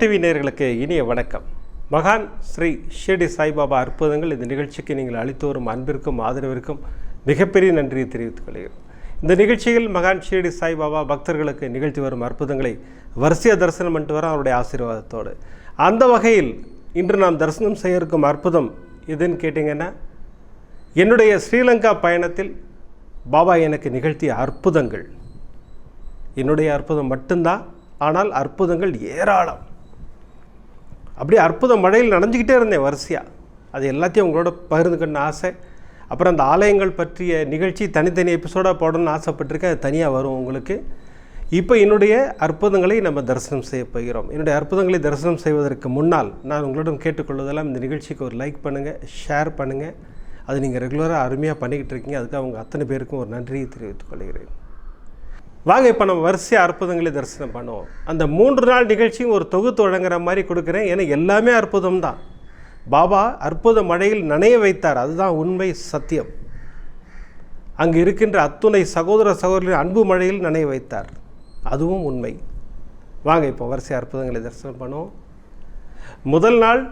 TV நேர்களுக்கு இனிய வணக்கம். மகான் ஸ்ரீ ஷிர்டி சாய்பாபா அற்புதங்கள் இந்த நிகழ்ச்சிக்கு நீங்கள் அளித்து வரும் அன்பிற்கும் ஆதரவிற்கும் மிகப்பெரிய நன்றியை தெரிவித்துக் கொள்கிறேன். இந்த நிகழ்ச்சியில் மகான் ஷிர்டி சாய்பாபா பக்தர்களுக்கு நிகழ்த்தி வரும் அற்புதங்களை வரிசைய தரிசனம் பண்ணிட்டு வர அவருடைய ஆசீர்வாதத்தோடு. அந்த வகையில் இன்று நாம் தரிசனம் செய்ய இருக்கும் அற்புதம் எதுன்னு கேட்டிங்கன்னா என்னுடைய ஸ்ரீலங்கா பயணத்தில் பாபா எனக்கு நிகழ்த்திய அற்புதங்கள். என்னுடைய அற்புதம் மட்டும்தான் ஆனால் அற்புதங்கள் ஏராளம். அப்படியே அற்புத மழையில் நனைஞ்சிக்கிட்டே இருந்தேன் வரிசையாக அது எல்லாத்தையும் உங்களோட பகிர்ந்துக்கணும்னு ஆசை. அப்புறம் அந்த ஆலயங்கள் பற்றிய நிகழ்ச்சி தனித்தனி எபிசோடாக போடணும்னு ஆசைப்பட்டிருக்கேன். அது தனியாக வரும் உங்களுக்கு. இப்போ என்னுடைய அற்புதங்களை நம்ம தரிசனம் செய்ய போகிறோம். என்னுடைய அற்புதங்களை தரிசனம் செய்வதற்கு முன்னால் நான் உங்களிடம் கேட்டுக்கொள்வதெல்லாம் இந்த நிகழ்ச்சிக்கு ஒரு லைக் பண்ணுங்கள் ஷேர் பண்ணுங்கள் அது நீங்கள் ரெகுலராக அருமையாக பண்ணிக்கிட்டு இருக்கீங்க. அதுக்கு அவங்க அத்தனை பேருக்கும் ஒரு நன்றியை தெரிவித்துக் கொள்கிறேன். வாங்க இப்போ நம்ம வரிசையாக அற்புதங்களை தரிசனம் பண்ணுவோம். அந்த மூன்று நாள் நிகழ்ச்சியும் ஒரு தொகுத்து வழங்குற மாதிரி கொடுக்குறேன். ஏன்னா எல்லாமே அற்புதம் தான் பாபா அற்புத மழையில் நனைய வைத்தார். அதுதான் உண்மை சத்தியம். அங்கு இருக்கின்ற அத்துணை சகோதர சகோதரின் அன்பு மழையில் நனைய வைத்தார். அதுவும் உண்மை. வாங்க இப்போ வரிசை அற்புதங்களை தரிசனம் பண்ணுவோம். முதல் நாள்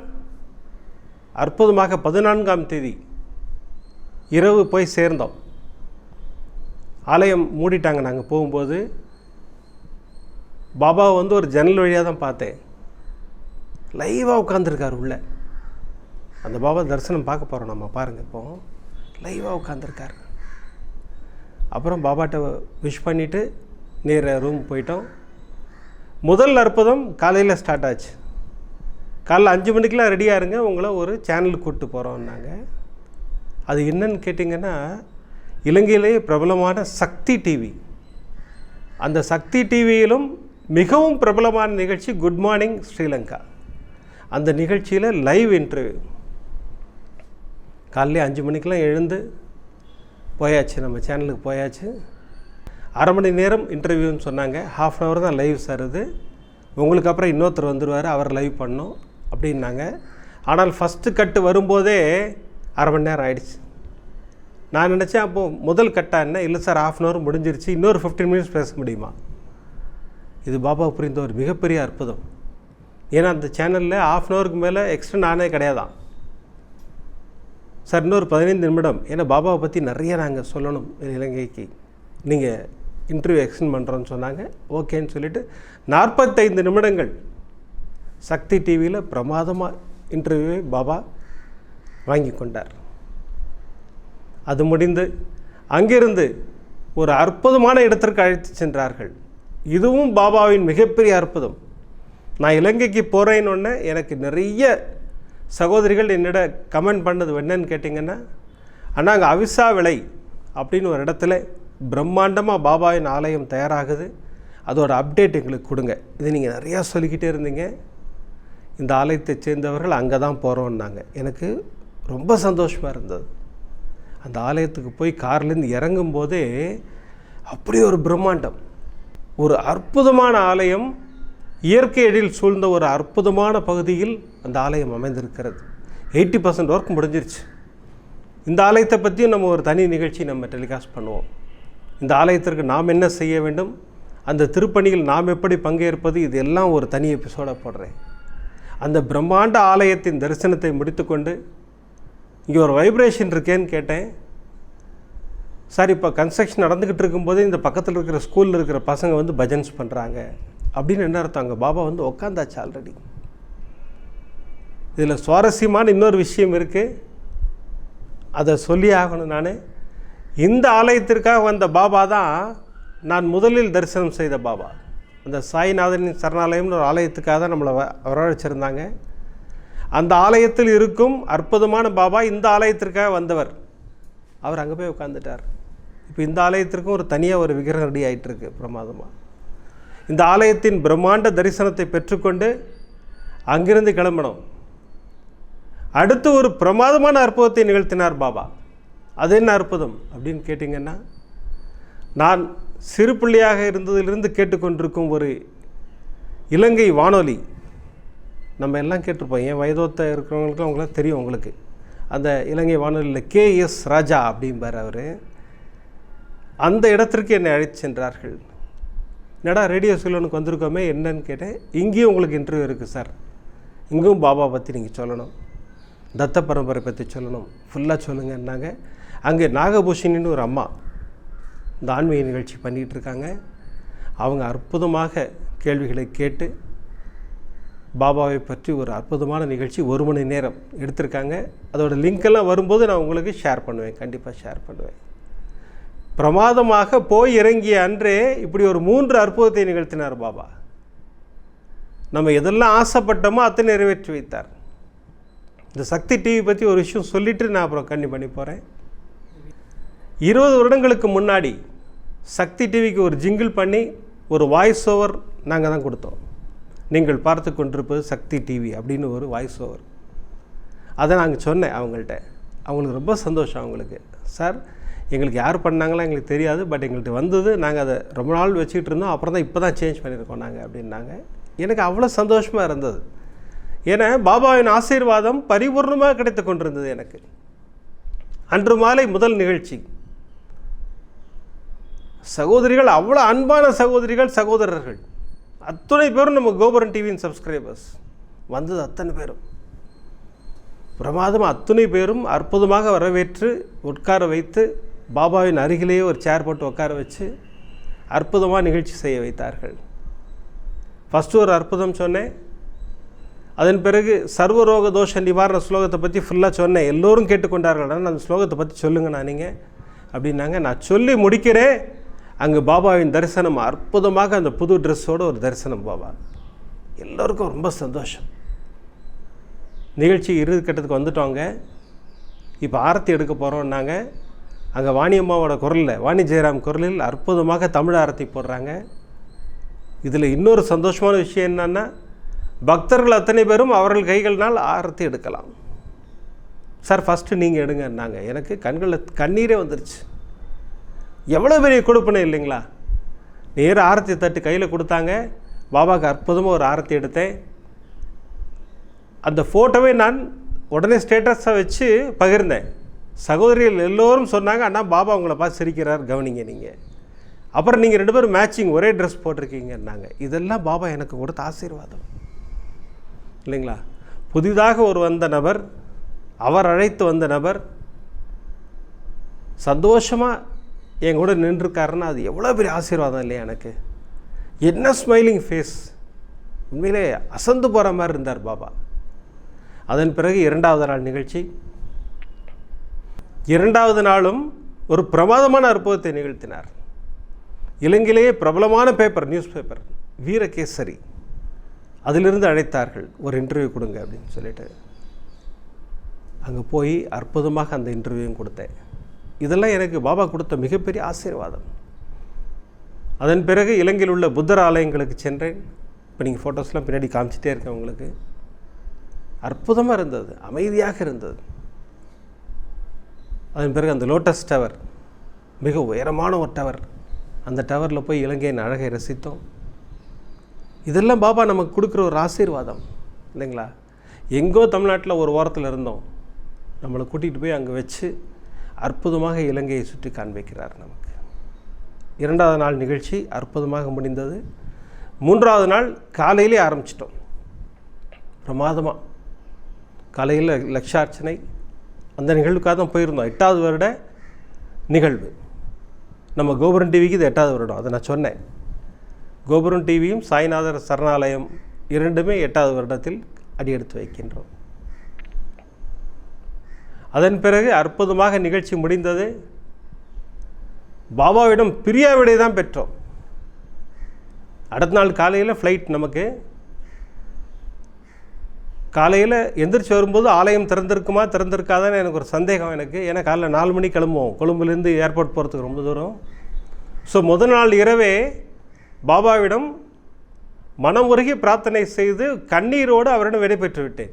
அற்புதமாக பதினான்காம் தேதி இரவு போய் சேர்ந்தோம். ஆலயம் மூடிட்டாங்க நாங்கள் போகும்போது பாபாவை வந்து ஒரு ஜன்னல் வழியாக தான் பார்த்தேன். லைவாக உட்காந்துருக்கார் உள்ளே. அந்த பாபா தரிசனம் பார்க்க போகிறோம் நம்ம பாருங்கள் இப்போ. லைவாக உட்காந்துருக்கார் அப்புறம் பாபாட்ட விஷ் பண்ணிவிட்டு நேர ரூம் போயிட்டோம். முதல் அற்புதம் காலையில் ஸ்டார்ட் ஆச்சு. காலைல அஞ்சு மணிக்கெலாம் ரெடியாக இருங்க உங்களை ஒரு சேனலுக்கு கூப்பிட்டு போகிறோம்னாங்க அது என்னன்னு கேட்டிங்கன்னா இலங்கையிலேயே பிரபலமான சக்தி டிவி அந்த சக்தி டிவியிலும் மிகவும் பிரபலமான நிகழ்ச்சி குட் மார்னிங் ஸ்ரீலங்கா. அந்த நிகழ்ச்சியில் லைவ் இன்டர்வியூ காலையில் அஞ்சு மணிக்கெலாம் எழுந்து போயாச்சு நம்ம சேனலுக்கு போயாச்சு. அரை மணி நேரம் இன்டர்வியூன்னு சொன்னாங்க. ஹாஃப் அன் ஹவர் தான் லைவ் சார் இது. உங்களுக்கு அப்புறம் இன்னொருத்தர் வந்துடுவார் அவர் லைவ் பண்ணோம் அப்படின்னாங்க. ஆனால் ஃபஸ்ட்டு கட்டு வரும்போதே அரை மணி நேரம் ஆயிடுச்சு. நான் நினச்சேன் அப்போது முதல் கட்டாக என்ன? இல்லை சார் ஆஃப் அன் ஹவர் முடிஞ்சிருச்சு. இன்னொரு ஃபிஃப்டீன் மினிட்ஸ் பேச முடியுமா? இது பாபா புரிந்த ஒரு மிகப்பெரிய அற்புதம். ஏன்னா அந்த சேனலில் ஆஃப் அன் ஹவருக்கு மேலே எக்ஸ்டெண்ட் ஆனே கிடையாதான். சார் இன்னொரு பதினைந்து நிமிடம். ஏன்னா பாபாவை பற்றி நிறைய நாங்கள் சொல்லணும் இலங்கைக்கு. நீங்கள் இன்டர்வியூ எக்ஸ்டெண்ட் பண்ணுறோன்னு சொன்னாங்க. ஓகேன்னு சொல்லிவிட்டு நாற்பத்தைந்து நிமிடங்கள். சக்தி டிவியில் பிரமாதமாக இன்டர்வியூவை பாபா வாங்கி கொண்டார். அது முடிந்து அங்கிருந்து ஒரு அற்புதமான இடத்திற்கு அழைத்து சென்றார்கள். இதுவும் பாபாவின் மிகப்பெரிய அற்புதம். நான் இலங்கைக்கு போகிறேன்னு எனக்கு நிறைய சகோதரிகள் என்னிட கமெண்ட் பண்ணது என்னன்னு கேட்டிங்கன்னா அண்ணா அங்கே அவிசா விலை அப்படின்னு ஒரு இடத்துல பிரம்மாண்டமாக பாபாவின் ஆலயம் தயாராகுது. அதோட அப்டேட் எங்களுக்கு கொடுங்க. இது நீங்கள் நிறையா சொல்லிக்கிட்டே இருந்தீங்க. இந்த ஆலயத்தை சேர்ந்தவர்கள் அங்கே தான் போகிறோன்னாங்க எனக்கு ரொம்ப சந்தோஷமாக இருந்தது. அந்த ஆலயத்துக்கு போய் கார்லேருந்து இறங்கும் போதே அப்படி ஒரு பிரம்மாண்டம். ஒரு அற்புதமான ஆலயம் இயற்கை எழில் சூழ்ந்த ஒரு அற்புதமான பகுதியில் அந்த ஆலயம் அமைந்திருக்கிறது. எயிட்டி பர்சன்ட் ஒர்க் முடிஞ்சிருச்சு. இந்த ஆலயத்தை பற்றியும் நம்ம ஒரு தனி நிகழ்ச்சி நம்ம டெலிகாஸ்ட் பண்ணுவோம். இந்த ஆலயத்திற்கு நாம் என்ன செய்ய வேண்டும்? அந்த திருப்பணியில் நாம் எப்படி பங்கேற்பது? இது எல்லாம் ஒரு தனி எபிசோடாக போடுறேன். அந்த பிரம்மாண்ட ஆலயத்தின் தரிசனத்தை முடித்துக்கொண்டு இங்கே ஒரு வைப்ரேஷன் இருக்கேன்னு கேட்டேன். சார் இப்போ கன்ஸ்ட்ரக்ஷன் நடந்துக்கிட்டு இருக்கும்போதே இந்த பக்கத்தில் இருக்கிற ஸ்கூலில் இருக்கிற பசங்க வந்து பஜன்ஸ் பண்ணுறாங்க அப்படின்னு என்ன அர்த்தம்? அங்கே பாபா வந்து உக்காந்தாச்சு ஆல்ரெடி இதில் சுவாரஸ்யமான இன்னொரு விஷயம் இருக்குது அதை சொல்லி ஆகணும் நான். இந்த ஆலயத்திற்காக வந்த பாபா தான் நான் முதலில் தரிசனம் செய்த பாபா. அந்த சாய்நாதனின் சரணாலயம்னு ஒரு ஆலயத்துக்காக தான் நம்மளை வ- வரவழைச்சிருந்தாங்க. அந்த ஆலயத்தில் இருக்கும் அற்புதமான பாபா இந்த ஆலயத்திற்காக வந்தவர். அவர் அங்கே போய் உட்காந்துட்டார் இப்போ இந்த ஆலயத்திற்கும் ஒரு தனியாக ஒரு விக்கிரகம் ரெடி ஆகிட்டுருக்கு பிரமாதமாக இந்த ஆலயத்தின் பிரம்மாண்ட தரிசனத்தை பெற்றுக்கொண்டு அங்கிருந்து கிளம்பணும். அடுத்து ஒரு பிரமாதமான அற்புதத்தை நிகழ்த்தினார் பாபா. அது என்ன அற்புதம் அப்படின்னு கேட்டிங்கன்னா நான் சிறு பிள்ளையாக இருந்ததிலிருந்து கேட்டுக்கொண்டிருக்கும் ஒரு இலங்கை வானொலி நம்ம எல்லாம் கேட்டிருப்போம் என் வயதோத்த இருக்கிறவங்களுக்கு அவங்களாம் தெரியும் உங்களுக்கு. அந்த இலங்கை வானொலியில் கே எஸ் ராஜா அப்படிம்பார் அவர். அந்த இடத்திற்கு என்னை அழைத்து சென்றார்கள். என்னடா ரேடியோ சிலோனுக்கு வந்திருக்கோமே என்னன்னு கேட்டேன். இங்கேயும் உங்களுக்கு இன்டர்வியூ இருக்குது சார். இங்கேயும் பாபா பற்றி நீங்கள் சொல்லணும். தத்த பரம்பரை பற்றி சொல்லணும். ஃபுல்லாக சொல்லுங்கன்னாங்க. அங்கே நாகபூஷணின்னு ஒரு அம்மா இந்த ஆன்மீக நிகழ்ச்சி பண்ணிகிட்டு இருக்காங்க. அவங்க அற்புதமாக கேள்விகளை கேட்டு பாபாவை பற்றி ஒரு அற்புதமான நிகழ்ச்சி ஒரு மணி நேரம் எடுத்திருக்காங்க. அதோட லிங்க்கெல்லாம் வரும்போது நான் உங்களுக்கு ஷேர் பண்ணுவேன். கண்டிப்பாக ஷேர் பண்ணுவேன். பிரமாதமாக போய் இறங்கிய அன்றே இப்படி ஒரு மூன்று அற்புதத்தை நிகழ்த்தினார் பாபா. நம்ம எதெல்லாம் ஆசைப்பட்டோமோ அத்தனை நிறைவேற்றி வைத்தார். இந்த சக்தி டிவி பற்றி ஒரு விஷயம் சொல்லிவிட்டு நான் அப்புறம் கண்ணி பண்ணி போகிறேன் இருபது வருடங்களுக்கு முன்னாடி சக்தி டிவிக்கு ஒரு ஜிங்கிள் பண்ணி ஒரு வாய்ஸ் ஓவர் நாங்கள் தான் கொடுத்தோம். நீங்கள் பார்த்து கொண்டிருப்பது சக்தி டிவி அப்படின்னு ஒரு வாய்ஸ் ஓவர் அதை நாங்கள் சொன்னேன் அவங்கள்ட்ட. அவங்களுக்கு ரொம்ப சந்தோஷம் அவங்களுக்கு. சார் எங்களுக்கு யார் பண்ணாங்களோ எங்களுக்கு தெரியாது. பட் எங்கள்கிட்ட வந்தது நாங்கள் அதை ரொம்ப நாள் வச்சுக்கிட்டு இருந்தோம். அப்புறம் தான் இப்போ தான் சேஞ்ச் பண்ணியிருக்கோம் நாங்கள் அப்படின்னாங்க. எனக்கு அவ்வளோ சந்தோஷமாக இருந்தது. ஏன்னா பாபாவின் ஆசீர்வாதம் பரிபூர்ணமாக கிடைத்து கொண்டிருந்தது எனக்கு. அன்று மாலை முதல் நிகழ்ச்சி. சகோதரிகள் அவ்வளோ அன்பான சகோதரிகள் சகோதரர்கள். அத்தனை பேரும் நம்ம கோபுரம் டிவியின் சப்ஸ்கிரைபர்ஸ் வந்தது அத்தனை பேரும். பிரமாதம் அத்தனை பேரும் அற்புதமாக வரவேற்று உட்கார வைத்து பாபாவின் அருகிலேயே ஒரு சேர் போட்டு உட்கார வச்சு அற்புதமாக நிகழ்ச்சி செய்ய வைத்தார்கள். ஃபஸ்ட்டு ஒரு அற்புதம் சொன்னேன். அதன் பிறகு சர்வரோக தோஷ நிவாரண ஸ்லோகத்தை பற்றி ஃபுல்லாக சொன்னேன். எல்லோரும் கேட்டுக்கொண்டார்கள். ஆனால் அந்த ஸ்லோகத்தை பற்றி சொல்லுங்கண்ணா நீங்கள் அப்படின்னாங்க. நான் சொல்லி முடிக்கிறேன். அங்கே பாபாவின் தரிசனம் அற்புதமாக அந்த புது ட்ரெஸ்ஸோடு ஒரு தரிசனம் பாபா. எல்லோருக்கும் ரொம்ப சந்தோஷம். நிகழ்ச்சி இறுதி கட்டத்துக்கு வந்துட்டோங்க. இப்போ ஆரத்தி எடுக்க போகிறோம்னாங்க அங்கே வாணியம்மாவோட குரலில் வாணி ஜெயராம் குரலில் அற்புதமாக தமிழ் ஆரத்தி போடுறாங்க. இதில் இன்னொரு சந்தோஷமான விஷயம் என்னன்னா பக்தர்கள் அத்தனை பேரும் அவர்கள் கைகள்னால் ஆரத்தி எடுக்கலாம். சார் ஃபஸ்ட்டு நீங்கள் எடுங்கன்னாங்க. எனக்கு கண்களில் கண்ணீரே வந்துருச்சு. எவ்வளோ பெரிய கொடுப்பனை இல்லைங்களா? நேர ஆரத்தி தட்டு கையில் கொடுத்தாங்க. பாபாவுக்கு அற்புதமாக ஒரு ஆரத்தி எடுத்தேன். அந்த ஃபோட்டோவை நான் உடனே ஸ்டேட்டஸை வச்சு பகிர்ந்தேன். சகோதரிகள் எல்லோரும் சொன்னாங்க அண்ணா பாபா உங்களை பார்த்து சிரிக்கிறார் கவனிங்க நீங்கள் அப்புறம் நீங்கள் ரெண்டு பேரும் மேட்சிங் ஒரே ட்ரெஸ் போட்டிருக்கீங்கன்னாங்க. இதெல்லாம் பாபா எனக்கு கொடுத்த ஆசீர்வாதம். இல்லைங்களா? புதிதாக ஒரு வந்த நபர் அவர் அழைத்து வந்த நபர் சந்தோஷமாக என் கூட நின்றுருக்காருன்னா அது எவ்வளோ பெரிய ஆசீர்வாதம் இல்லையா எனக்கு? என்ன ஸ்மைலிங் ஃபேஸ் உண்மையிலே அசந்து போகிற மாதிரி இருந்தார் பாபா. அதன் பிறகு இரண்டாவது நாள் நிகழ்ச்சி. இரண்டாவது நாளும் ஒரு பிரமாதமான அற்புதத்தை நிகழ்த்தினார். இலங்கையிலேயே பிரபலமான பேப்பர் நியூஸ் பேப்பர் வீரகேசரி. அதிலிருந்து அழைத்தார்கள் ஒரு இன்டர்வியூ கொடுங்க அப்படின்னு சொல்லிட்டு. அங்கே போய் அற்புதமாக அந்த இன்டர்வியூவும் கொடுத்தேன். இதெல்லாம் எனக்கு பாபா கொடுத்த மிகப்பெரிய ஆசீர்வாதம். அதன் பிறகு இலங்கையில் உள்ள புத்தர் ஆலயங்களுக்கு சென்றேன். இப்போ நீங்கள் ஃபோட்டோஸ்லாம் பின்னாடி காமிச்சிட்டே இருக்கேன் உங்களுக்கு. அற்புதமாக இருந்தது அமைதியாக இருந்தது. அதன் பிறகு அந்த லோட்டஸ் டவர் மிக உயரமான ஒரு டவர் அந்த டவரில் போய் இலங்கையின் அழகை ரசித்தோம். இதெல்லாம் பாபா நமக்கு கொடுக்குற ஒரு ஆசீர்வாதம் இல்லைங்களா? எங்கோ தமிழ்நாட்டில் ஒரு ஓரத்தில் இருந்தோம். நம்மளை கூட்டிகிட்டு போய் அங்கே வச்சு அற்புதமாக இலங்கையை சுற்றி காண்பிக்கிறார் நமக்கு. இரண்டாவது நாள் நிகழ்ச்சி அற்புதமாக முடிந்தது. மூன்றாவது நாள் காலையிலே ஆரம்பிச்சிட்டோம். பிரமாதமாக காலையில் லட்சார்ச்சனை. அந்த நிகழ்வுக்காக தான் போயிருந்தோம். எட்டாவது வருட நிகழ்வு. நம்ம கோபுரம் டிவிக்கு இது எட்டாவது வருடம். அதை நான் சொன்னேன். கோபுரம் டிவியும் சாய்நாதர் சரணாலயம் இரண்டுமே எட்டாவது வருடத்தில் அடியெடுத்து வைக்கின்றோம். அதன் பிறகு அற்புதமாக நிகழ்ச்சி முடிந்தது. பாபாவிடம் பிரியாவிடை தான் பெற்றோம். அடுத்த நாள் காலையில் ஃப்ளைட் நமக்கு. காலையில் எந்திரிச்சு வரும்போது ஆலயம் திறந்திருக்குமா திறந்திருக்காதான்னு எனக்கு ஒரு சந்தேகம் எனக்கு. ஏன்னா காலைல நாலு மணி கிளம்புவோம். கொழும்புலேருந்து ஏர்போர்ட் போகிறதுக்கு ரொம்ப தூரம். ஸோ முதல் நாள் இரவே பாபாவிடம் மனம் உருகி பிரார்த்தனை செய்து கண்ணீரோடு அவரிடம் விடைபெற்று விட்டேன்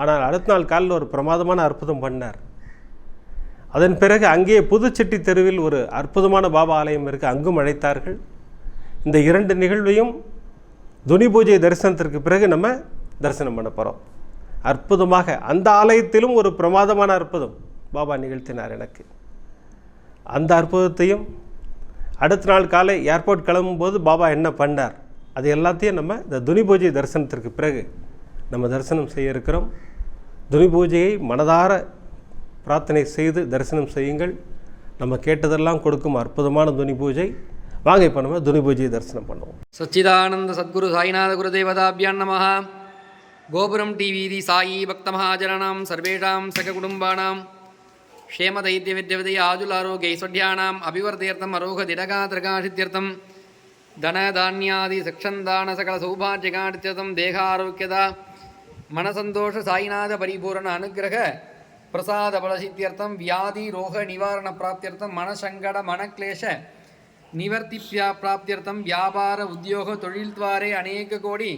ஆனால் அடுத்த நாள் காலில் ஒரு பிரமாதமான அற்புதம் பண்ணார். அதன் பிறகு அங்கே புதுச்செட்டி தெருவில் ஒரு அற்புதமான பாபா ஆலயம் இருக்குது அங்கும் அழைத்தார்கள். இந்த இரண்டு நிகழ்வையும் துனி பூஜை தரிசனத்திற்கு பிறகு நம்ம தரிசனம் பண்ண போகிறோம் அற்புதமாக அந்த ஆலயத்திலும் ஒரு பிரமாதமான அற்புதம் பாபா நிகழ்த்தினார் எனக்கு. அந்த அற்புதத்தையும் அடுத்த நாள் காலை ஏர்போர்ட் கிளம்பும்போது பாபா என்ன பண்ணார்? அது எல்லாத்தையும் நம்ம இந்த துனி பூஜை தரிசனத்திற்கு பிறகு நம்ம தரிசனம் செய்ய இருக்கிறோம். துணி பூஜையை மனதார பிரார்த்தனை செய்து தரிசனம் செய்யுங்கள். நம்ம கேட்டதெல்லாம் கொடுக்கும் அற்புதமான துணி பூஜை வாங்க இப்போ நம்ம துணி பூஜையை தரிசனம் பண்ணுவோம். சச்சிதானந்த சத்குரு சாய்நாத குருதேவதாபியான் நமக கோபுரம் டிவி சாயி பக்தமஹாஜராணாம் சர்வேஷாம் சககுடும்பானாம் க்ஷேமதைத்திய வித்யவதை ஆஜுலாரோக்கிய ஐஸ்வர்யானாம் அபிவர்த்தியர்த்தம் அரோக திடகா திருகாசித்தியர்த்தம் தன தானியாதி சக்ஷந்தான சகல சௌபாஜிகாடித்யர்த்தம் தேகாரோக்கியதா. மனசந்தோஷ சாய்நாத பரிபூரண அனுகிரக பிரசாத பலசித்தியர்த்தம் வியாதி ரோக நிவாரண பிராப்தியர்த்தம் மனசங்கட மனக்லேஷ நிவர்த்தி பிராப்தியர்த்தம் வியாபார உத்தியோக தொழில்துவாரே அநேக கோடி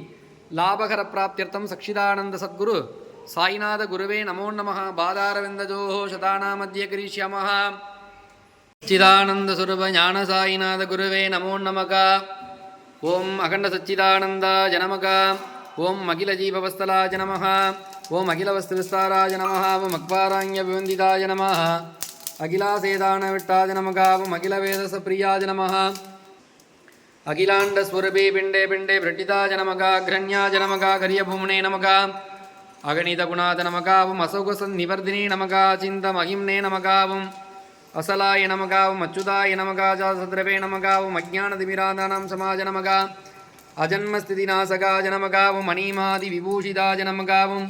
லாபகர பிராப்தியர்த்தம் சக்ஷிதானந்த சத்குரு. சாய்நாத குருவே நமோ நம பாதாரவிந்தஜோ சதானாமத்திய கரிஷ்யமஹ. சச்சிதானந்த சுரூப ஞான சாய்நாத குருவே நமோ நமக ஓம் அகண்ட சச்சிதானந்தா ஜனமகா ஓம் அகிலஜீவவஸ்தலாஜ நம ஓம் அகிலவஸ்து விஸ்தாராஜ நம ஓம் அக்பாராண்ய விவந்திதாய நம அகிலாசேதான விட்டாஜ நமகா ஓம் அகிலவேதச பிரியாஜ நம அகிலாண்டஸ்வரூபே பிண்டே பிண்டே பிரட்டிதாஜ நமகா கிரண்யாஜ நமகா கரியபூமனே நமகா அகணிதகுணாத நமகாவும் அசௌகசன் நிவர்தினே நமகாச்சிந்த மகிம்னே நமகாவும் அசலாய நமகாவும் அச்சுதாய நமகாஜாசத்ரவே நமகாவும் அஜானதிமிராதானாம் சமாஜ நமகா அஜன்மஸ்திதிநாசகா ஜனமகாவும் மணிமாதி விபூஷிதா ஜனமகாவும்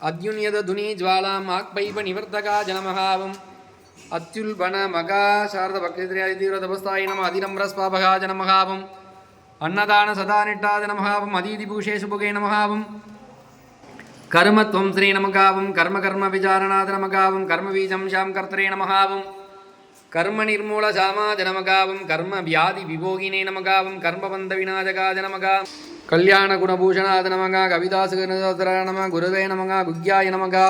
அத்யுன்யத துனி ஜுவாலாம் ஆக்பைப நிவர்த்தகா ஜனமகாவும் அத்யுல்பன மகா சாரத பக்திதிரியாதிதீவிர தபஸ்தாயி நம அதிரம்ரஸ்பாபகா ஜனமகாவும் அன்னதான சதா ஜனமகாவும் அதீதி பூஷே சுபுகே நமகாவும் கர்மத்வம் ஸ்ரீ நமகாவும் கர்ம கர்ம விசாரணாத நமகாவும் கர்மபீஜம் ஷாம் கர்த்தரே நமகாவும் கர்ம நிர்மூல சாமாஜ நமகாவும் கர்ம வியாதி விபோகினே நமகாவும் கர்மபந்த விநாயகாஜ நமகா கல்யாண குணபூஷணாத நமகா கவிதாசுகர நம குருவே நமகா குக்யாய நமகா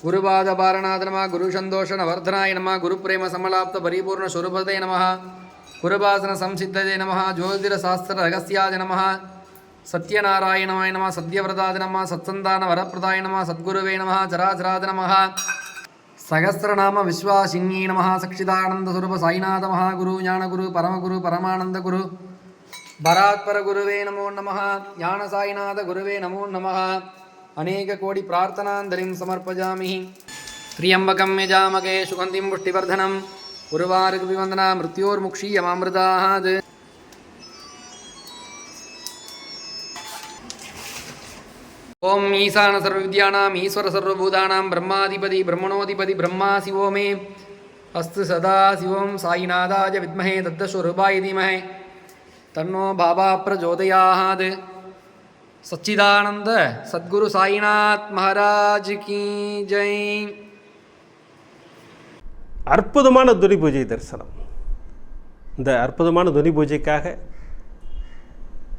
குருபாத பாரநாத நம குரு சந்தோஷன வர்தனாய நம குரு பிரேம சமலாப்த பரிபூர்ண சுரபதே நம குருபாசன சம்சித்ததே நம ஜோதிட சாஸ்திர ரகசியாஜ நம சத்யநாராயணமாய நம சத்யவிரதாத நம சத்சந்தான வரப்பிரதாய நம சத்குருவே நம ஜராஜராத நம சகசிரநாம விஸ்வாசிங்கி நம சக்ஷிதானந்த சுரூப சாய்நாத மகாகுரு ஞானகுரு பரமகுரு பரமானந்த குரு. பராத்பர குருவே நமோ நம ஞான சாய்நாத குருவே நமோ நம அநேக கோடி பிரார்த்தனாந்தரிம் சமர்ப்பஜாமி. त्र्यम्बकं यजामगे सुगन्धिं पुष्टिवर्धनं उर्वारुकविवन्दना मृत्योर्मुक्षीयमामृताः ஓம் ஈசான சர்வ வித்யானாம் ஈஸ்வர சர்வபூதானாம் பிரம்மாதிபதி பிரம்மணோதிபதி பிரம்மா சிவோமே. அஸ்து சதா சிவம் சாயிநாதாஜ வித்மஹே தத்தஸ்வரூபாய தீமஹே. தன்னோ பாபா பிரஜோதயாத். சச்சிதானந்த சத்குரு சாயிநாத் மகாராஜ் கீ ஜெய். அற்புதமான துணி பூஜை தரிசனம். இந்த அற்புதமான துணி பூஜைக்காக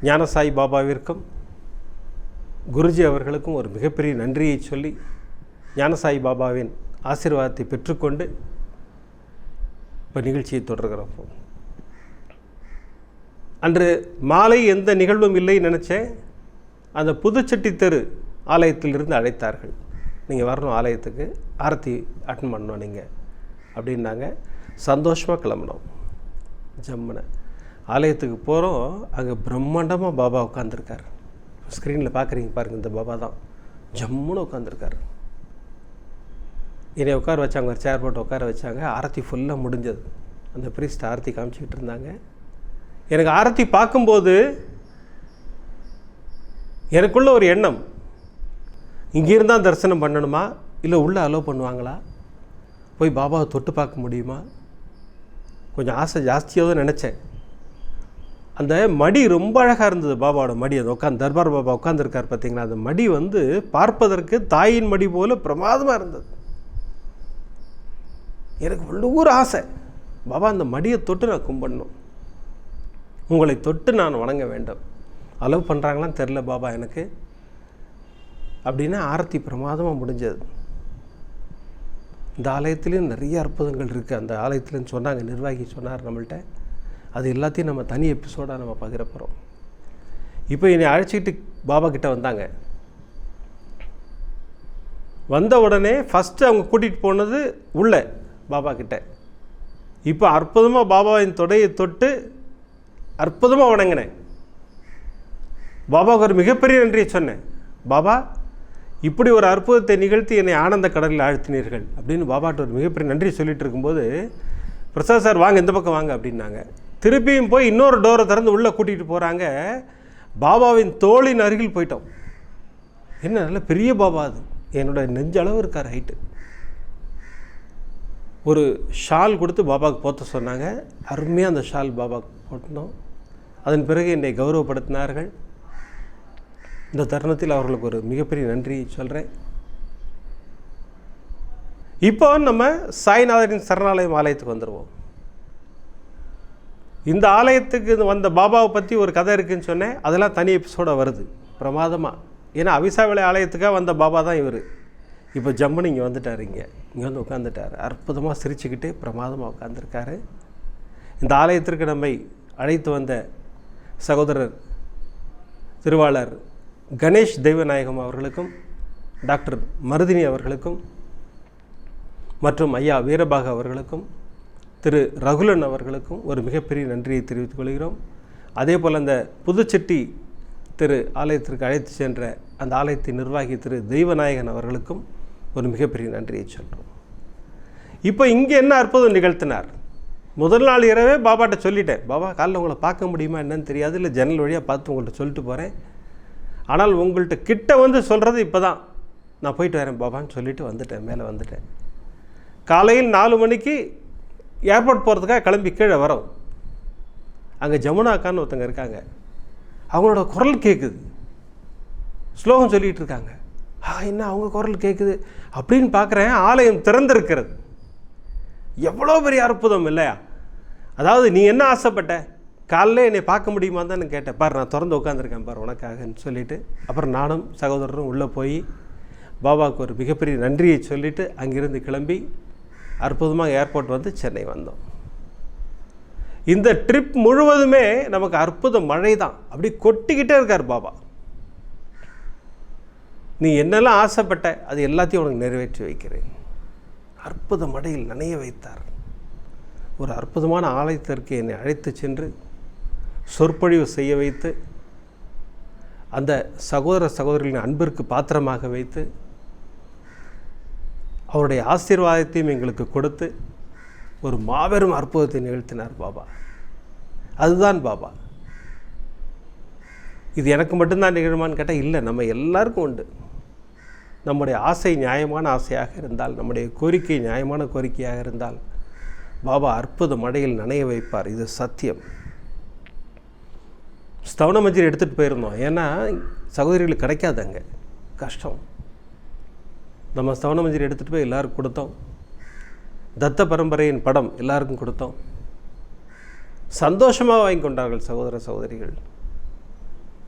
ஞானசாய் பாபாவிற்கும் குருஜி அவர்களுக்கும் ஒரு மிகப்பெரிய நன்றியை சொல்லி ஞானசாய் பாபாவின் ஆசீர்வாதத்தை பெற்றுக்கொண்டு இப்போ நிகழ்ச்சியை தொடர்கிறோம். அன்று மாலை எந்த நிகழ்வும் இல்லைன்னு நினச்சேன். அந்த புதுச்சட்டி தெரு ஆலயத்திலிருந்து அழைத்தார்கள். நீங்கள் வரணும் ஆலயத்துக்கு ஆரத்தி அட்டன் பண்ணணும் நீங்கள் அப்படின்னாங்க. சந்தோஷமாக கிளம்புனோம். ஜம்முனை ஆலயத்துக்கு போகிறோம் அங்கே பிரம்மாண்டமாக பாபா உட்காந்துருக்கார் ஸ்க்ரீனில் பார்க்குறீங்க பாருங்கள் இந்த பாபா தான். ஜம்முன்னு உட்காந்துருக்காரு என்னை உட்கார வச்சாங்க ஒரு சேர் போட்டு உட்கார வச்சாங்க. ஆரத்தி ஃபுல்லாக முடிஞ்சது. அந்த ப்ரீஸ்ட் ஆரத்தி காமிச்சிக்கிட்டு இருந்தாங்க. எனக்கு ஆரத்தி பார்க்கும்போது எனக்குள்ள ஒரு எண்ணம். இங்கேருந்தான் தரிசனம் பண்ணணுமா? இல்லை உள்ளே அலோவ் பண்ணுவாங்களா? போய் பாபாவை தொட்டு பார்க்க முடியுமா? கொஞ்சம் ஆசை ஜாஸ்தியாக தான் நினச்சேன். அந்த மடி ரொம்ப அழகாக இருந்தது பாபாவோட மடி. அது உட்காந்து தர்பார் பாபா உட்காந்துருக்கார் பார்த்தீங்களா? அந்த மடி வந்து பார்ப்பதற்கு தாயின் மடி போல பிரமாதமாக இருந்தது. எனக்கு உள்ளூர் ஆசை. பாபா அந்த மடியை தொட்டு நான் கும்பிடணும். உங்களை தொட்டு நான் வணங்க வேண்டும். அலோவ் பண்ணுறாங்களான்னு தெரில பாபா எனக்கு. அப்படின்னா ஆரத்தி பிரமாதமாக முடிஞ்சது. இந்த ஆலயத்துலேயும் நிறைய அற்புதங்கள் இருக்குது அந்த ஆலயத்துலன்னு சொன்னாங்க நிர்வாகி சொன்னார் நம்மள்கிட்ட அது எல்லாத்தையும் நம்ம தனி எபிசோடாக நம்ம பகிர போகிறோம் இப்போ என்னை அழைச்சிக்கிட்டு பாபா கிட்ட வந்தாங்க. வந்த உடனே ஃபஸ்ட்டு அவங்க கூட்டிகிட்டு போனது உள்ளே பாபா கிட்ட. இப்போ அற்புதமாக பாபாவின் தொடையை தொட்டு அற்புதமாக வணங்கினேன். பாபாவுக்கு ஒரு மிகப்பெரிய நன்றியை சொன்னேன். பாபா இப்படி ஒரு அற்புதத்தை நிகழ்த்தி என்னை ஆனந்த கடலில் ஆழ்த்தினீர்கள் அப்படின்னு பாபாட்ட ஒரு மிகப்பெரிய நன்றி சொல்லிட்டு இருக்கும்போது பிரசாத் சார் வாங்க இந்த பக்கம் வாங்க அப்படின்னாங்க. திருப்பியும் போய் இன்னொரு டோரை திறந்து உள்ளே கூட்டிகிட்டு போகிறாங்க. பாபாவின் தோளின் அருகில் போயிட்டோம். என்ன நல்ல பெரிய பாபா அது. என்னோட நெஞ்சளவு இருக்கார் ஹைட்டு ஒரு ஷால் கொடுத்து பாபாவுக்கு போத்த சொன்னாங்க. அருமையாக அந்த ஷால் பாபாவுக்கு போட்டோம். அதன் பிறகு என்னை கௌரவப்படுத்தினார்கள். இந்த தருணத்தில் அவர்களுக்கு ஒரு மிகப்பெரிய நன்றி சொல்கிறேன் இப்போ நம்ம சாய்நாதரின் சரணாலயம் ஆலயத்துக்கு வந்துடுவோம் இந்த ஆலயத்துக்கு வந்த பாபாவை பற்றி ஒரு கதை இருக்குன்னு சொன்னேன். அதெல்லாம் தனி எபிசோடாக வருது. பிரமாதமாக ஏன்னா அவிசாவிளை ஆலயத்துக்காக வந்த பாபா தான் இவர். இப்போ ஜம்முன்னு இங்கே வந்துட்டார் இங்கே. இங்கே வந்து உட்காந்துட்டார் அற்புதமாக சிரிச்சுக்கிட்டு பிரமாதமாக உட்காந்துருக்காரு இந்த ஆலயத்திற்கு நம்மை அழைத்து வந்த சகோதரர் திருவாளர் கணேஷ் தெய்வநாயகம் அவர்களுக்கும் டாக்டர் மருதினி அவர்களுக்கும் மற்றும் ஐயா வீரபாக அவர்களுக்கும் திரு ரகுலன் அவர்களுக்கும் ஒரு மிகப்பெரிய நன்றியை தெரிவித்துக் கொள்கிறோம். அதே போல் அந்த புதுச்செட்டி திரு ஆலயத்திற்கு அழைத்து சென்ற அந்த ஆலயத்தின் நிர்வாகி திரு தெய்வநாயகன் அவர்களுக்கும் ஒரு மிகப்பெரிய நன்றியை சொல்கிறோம் இப்போ இங்கே என்ன அற்புதம் நிகழ்த்தினார்? முதல் நாள் இரவே பாபாட்ட சொல்லிட்டேன். பாபா காலைல உங்களை பார்க்க முடியுமா என்னன்னு தெரியாது. இல்லை ஜன்னல் வழியாக பார்த்து உங்கள்கிட்ட சொல்லிட்டு போகிறேன் ஆனால் உங்கள்கிட்ட கிட்ட வந்து சொல்கிறது இப்போ தான் நான் போயிட்டு வரேன் பாபான்னு சொல்லிவிட்டு வந்துட்டேன். மேலே வந்துட்டேன். காலையில் நாலு மணிக்கு ஏர்போர்ட் போகிறதுக்காக கிளம்பி கீழே வரோம். அங்கே ஜமுனாக்கான்னு ஒருத்தங்க இருக்காங்க. அவங்களோட குரல் கேட்குது ஸ்லோகம் சொல்லிகிட்டு இருக்காங்க. ஆ என்ன அவங்க குரல் கேட்குது அப்படின்னு பார்க்குறேன் ஆலயம் திறந்திருக்கிறது. எவ்வளோ பெரிய அற்புதம் இல்லையா? அதாவது நீ என்ன ஆசைப்பட்ட? காலைல என்னை பார்க்க முடியுமா தான் கேட்டேன். பார் நான் திறந்து உட்காந்துருக்கேன் பார் உனக்காகன்னு சொல்லிவிட்டு அப்புறம் நானும் சகோதரரும் உள்ளே போய் பாபாவுக்கு ஒரு மிகப்பெரிய நன்றியை சொல்லிவிட்டு அங்கிருந்து கிளம்பி அற்புதமாக ஏர்போர்ட் வந்து சென்னை வந்தோம். இந்த ட்ரிப் முழுவதுமே நமக்கு அற்புத மழை தான் அப்படி கொட்டிக்கிட்டே இருக்கார் பாபா. நீ என்னெல்லாம் ஆசைப்பட்ட அது எல்லாத்தையும் உனக்கு நிறைவேற்றி வைக்கிறேன். அற்புத மழையில் நனைய வைத்தார். ஒரு அற்புதமான ஆலயத்திற்கு என்னை அழைத்து சென்று சொற்பொழிவு செய்ய வைத்து அந்த சகோதர சகோதரிகளின் அன்பிற்கு பாத்திரமாக வைத்து அவருடைய ஆசீர்வாதத்தையும் எங்களுக்கு கொடுத்து ஒரு மாபெரும் அற்புதத்தை நிகழ்த்தினார் பாபா. அதுதான் பாபா. இது எனக்கு மட்டும்தான் நிகழுமான்னு கேட்டால் இல்லை நம்ம எல்லாருக்கும் உண்டு. நம்முடைய ஆசை நியாயமான ஆசையாக இருந்தால் நம்முடைய கோரிக்கை நியாயமான கோரிக்கையாக இருந்தால் பாபா அற்புத மடையில் நனைய வைப்பார். இது சத்தியம். ஸ்தவன மஞ்சள் எடுத்துகிட்டு போயிருந்தோம். ஏன்னா சகோதரிகளுக்கு கிடைக்காது அங்கே. கஷ்டம். நம்ம சவணமஞ்சரி எடுத்துகிட்டு போய் எல்லாருக்கும் கொடுத்தோம். தத்த பரம்பரையின் படம் எல்லாருக்கும் கொடுத்தோம். சந்தோஷமாக வாங்கி கொண்டார்கள் சகோதர சகோதரிகள்.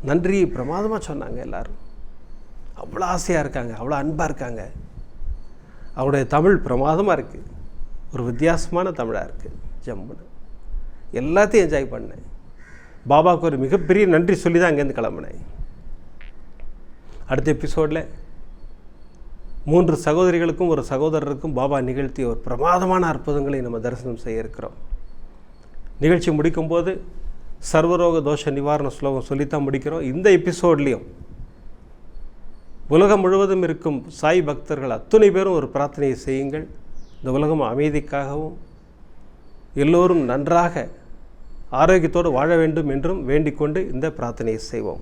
நன்றி பிரமாதமாக சொன்னாங்க எல்லோரும். அவ்வளோ ஆசையாக இருக்காங்க அவ்வளோ அன்பாக இருக்காங்க. அவருடைய தமிழ் பிரமாதமாக இருக்குது ஒரு வித்தியாசமான தமிழாக இருக்குது ஜம்முன்னு எல்லாத்தையும் என்ஜாய் பண்ணேன் பாபாவுக்கு ஒரு மிகப்பெரிய நன்றி சொல்லி தான் அங்கேருந்து கிளம்புனேன். அடுத்த எபிசோடில் மூன்று சகோதரிகளுக்கும் ஒரு சகோதரருக்கும் பாபா நிகழ்த்திய ஒரு பிரமாதமான அற்புதங்களை நம்ம தரிசனம் செய்ய இருக்கிறோம். நிகழ்ச்சி முடிக்கும்போது சர்வரோக தோஷ நிவாரண ஸ்லோகம் சொல்லித்தான் முடிக்கிறோம். இந்த எபிசோட்லேயும் உலகம் முழுவதும் இருக்கும் சாய் பக்தர்கள் அத்துணை பேரும் ஒரு பிரார்த்தனையை செய்யுங்கள். இந்த உலகம் அமைதிக்காகவும் எல்லோரும் நன்றாக ஆரோக்கியத்தோடு வாழ வேண்டும் என்றும் வேண்டிக்கொண்டு இந்த பிரார்த்தனையை செய்வோம்.